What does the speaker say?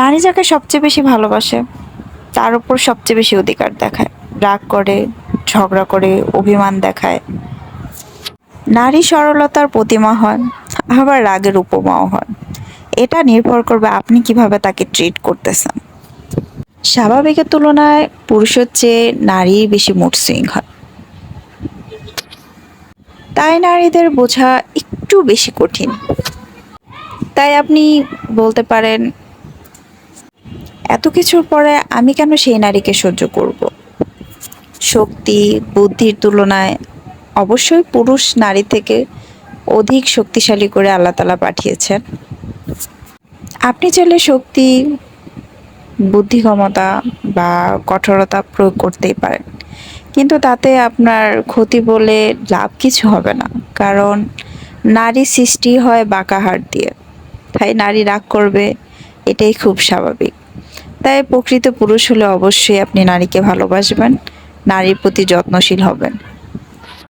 নারী যাকে সবচেয়ে বেশি ভালোবাসে, তার উপর সবচেয়ে বেশি অধিকার দেখায়। রাগ করে, ঝগড়া করে, অভিমান দেখায়। নারী সরলতার প্রতিমা হয়, আবার রাগের উপমাও হয়। এটা নির্ভর করবে আপনি কীভাবে তাকে ট্রিট করতেছেন। স্বাভাবিকের তুলনায় পুরুষের চেয়ে নারী বেশি মুড সুইং হয়। তাই নারীদের বোঝা একটু বেশি কঠিন। তাই আপনি বলতে পারেন এত কিছুর পরে আমি কেন সেই নারীকে সহ্য করব? শক্তি, বুদ্ধির তুলনায় অবশ্যই পুরুষ নারী থেকে অধিক শক্তিশালী করে আল্লাহ তালা পাঠিয়েছেন। আপনি চাইলে শক্তি বুদ্ধি ক্ষমতা বা কঠোরতা প্রয়োগ করতেই পারেন। কিন্তু তাতে আপনার ক্ষতি বলে লাভ কিছু হবে না। কারণ নারী সৃষ্টি হয় বাঁকা হাট দিয়ে। তাই নারী রাগ করবে, এটাই খুব স্বাভাবিক। তাই প্রকৃত পুরুষ হলে অবশ্যই আপনি নারীকে ভালোবাসবেন। নারীর প্রতি যত্নশীল হবেন।